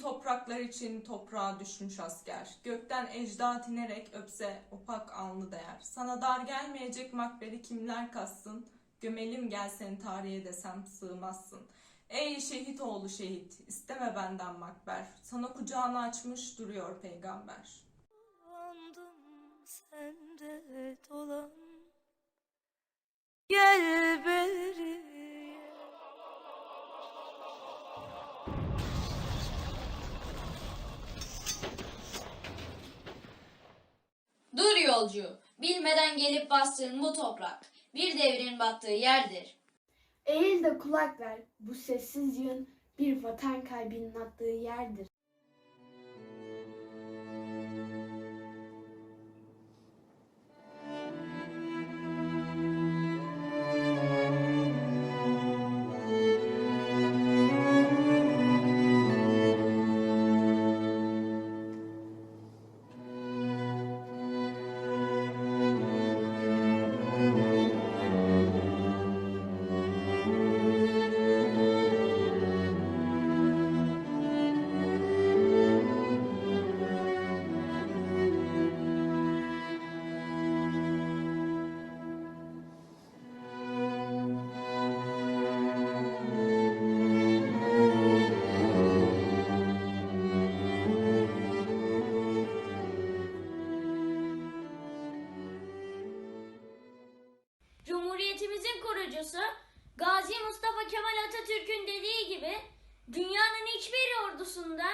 topraklar için toprağa düşmüş asker. Gökten ecdat inerek öpse opak alnı değer. Sana dar gelmeyecek makberi kimler kassın? Gömelim gel seni tarihe desem sığmazsın. Ey şehit oğlu şehit, isteme benden makber. Sana kucağını açmış duruyor peygamber. Dur yolcu, bilmeden gelip bastığın bu toprak, bir devrin battığı yerdir. Eğil de kulak ver. Bu sessiz yığın bir vatan kalbinin attığı yerdir. Atatürk'ün dediği gibi dünyanın hiçbir ordusunda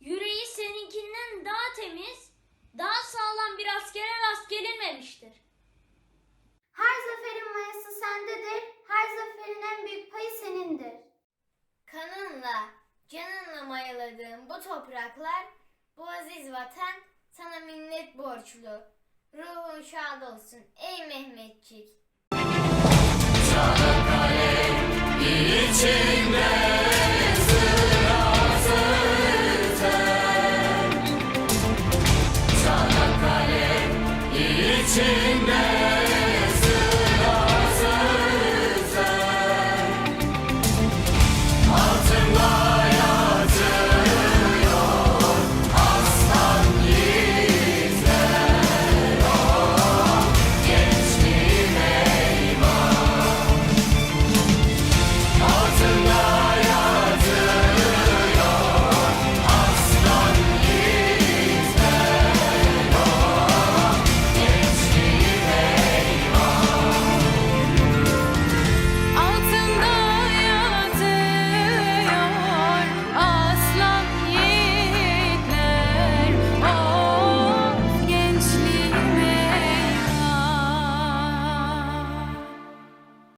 yüreği seninkinden daha temiz, daha sağlam bir askere rast gelinmemiştir. Her zaferin mayası sendedir, her zaferin en büyük payı senindir. Kanınla, canınla mayaladığın bu topraklar, bu aziz vatan sana minnet borçlu. Ruhun şad olsun ey Mehmetçik içinde